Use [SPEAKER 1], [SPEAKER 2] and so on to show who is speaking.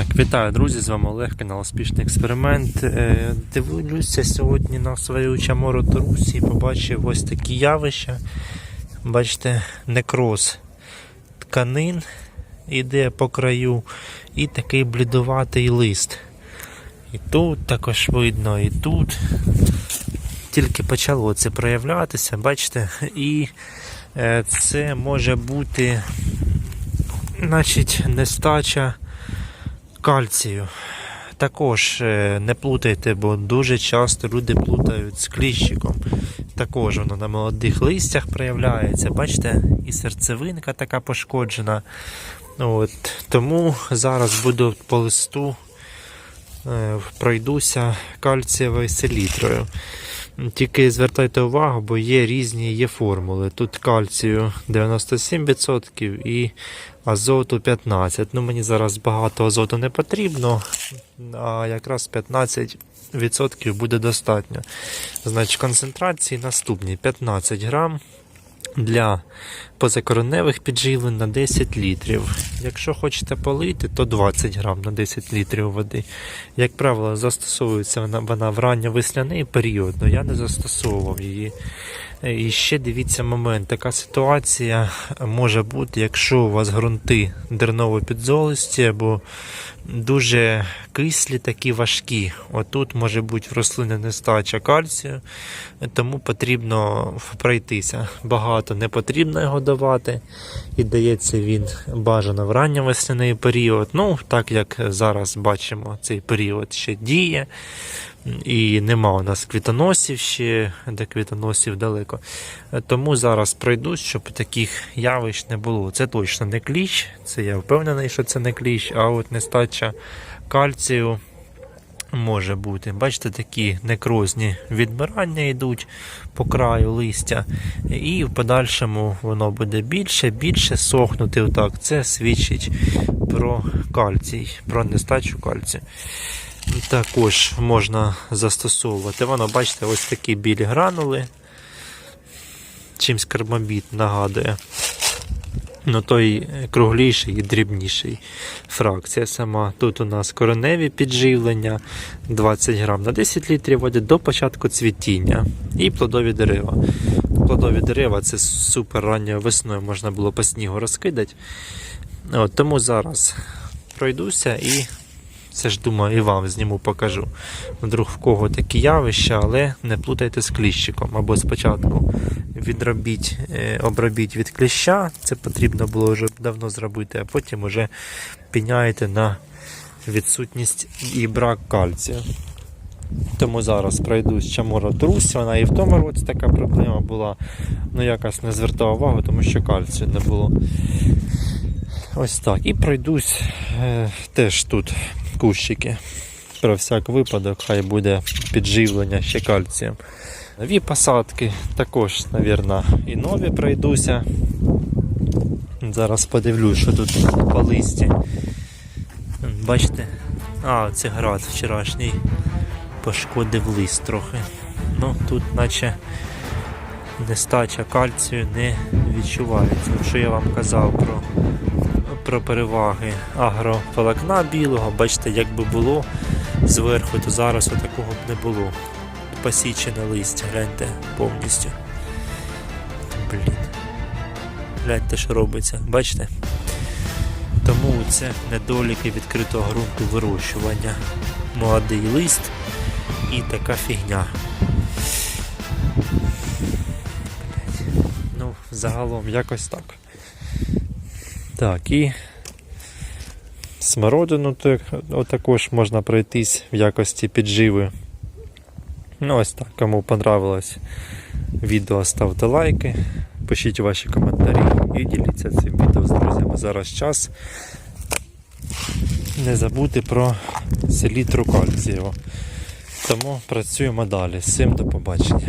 [SPEAKER 1] Так, вітаю, друзі! З вами Олег, канал Успішний експеримент. Е, Дивлюся сьогодні на свою чамору Тарусі і побачив ось такі явища. Бачите, некроз тканин іде по краю, і такий блідуватий лист. І тут також видно, і тут. Тільки почало це проявлятися, бачите, і е, це може бути, значить, нестача кальцію. Також е, не плутайте, бо дуже часто люди плутають з кліщиком. Також воно на молодих листях проявляється. Бачите, і серцевинка така пошкоджена. От. Тому зараз буду по листу е, пройдуся кальцієвою селітрою. Тільки звертайте увагу, бо є різні є формули. Тут кальцію 97% і азоту 15%. Ну, мені зараз багато азоту не потрібно, а якраз 15% буде достатньо. Значить, концентрації наступні: 15 грам для позакореневих підживлень на 10 літрів. Якщо хочете полити, то 20 грам на 10 літрів води. Як правило, застосовується вона, в ранньовесняний період, але я не застосовував її. І ще дивіться момент. Така ситуація може бути, якщо у вас ґрунти дерново-підзолисті або дуже кислі, такі важкі. Отут може бути в рослини нестача кальцію, тому потрібно пройтися. Багато не потрібно його давати. І дається він бажано в ранньовесняний період. Ну, так як зараз бачимо, цей період ще діє. І нема у нас квітоносів ще, де квітоносів далеко. Тому зараз пройдусь, щоб таких явищ не було. Це точно не кліщ, це я впевнений, що це не кліщ, а от нестача кальцію може бути. Бачите, такі некрозні відмирання йдуть по краю листя, і в подальшому воно буде більше, більше сохнути. Отак. Це свідчить про кальцій, про нестачу кальцію. Також можна застосовувати. Воно, бачите, ось такі білі гранули. Чимсь карбамід нагадує. Ну, той кругліший і дрібніший фракція сама. Тут у нас кореневі підживлення 20 грам на 10 літрів води до початку цвітіння. І плодові дерева. Плодові дерева це супер ранньою весною можна було по снігу розкидати. От, Тому зараз пройдуся і це ж думаю і вам зніму покажу. Вдруг в кого такі явища, але не плутайте з кліщиком. Або спочатку відробіть, е, обробіть від кліща, це потрібно було вже давно зробити, а потім вже піняєте на відсутність і брак кальцію. Тому зараз пройдусь чамора Трусь, вона і в тому році така проблема була. Ну якось не звертав увагу, тому що кальцію не було. Ось так. І пройдусь е, теж тут кущики. Про всяк випадок, хай буде підживлення ще кальцієм. Нові посадки, також, мабуть, і нові пройдуся. Зараз подивлюсь, що тут по листі. Бачите? А, це град вчорашній пошкодив лист трохи. Ну, тут наче нестача кальцію не відчувається. Що я вам казав про про переваги агрофолокна білого. Бачите, як би було зверху, то зараз такого б не було. Посічене листя, гляньте повністю. Блін. Гляньте, що робиться, бачите? Тому це недоліки відкритого ґрунту вирощування. Молодий лист і така фігня. Ну, загалом якось так. Так, і смородину також можна пройтись в якості підживи. Ну, ось так, кому понравилось відео, ставте лайки, пишіть ваші коментарі і діліться цим відео з друзями. Зараз час. Не забудьте про селітру кальцієву. Тому працюємо далі. Всім до побачення.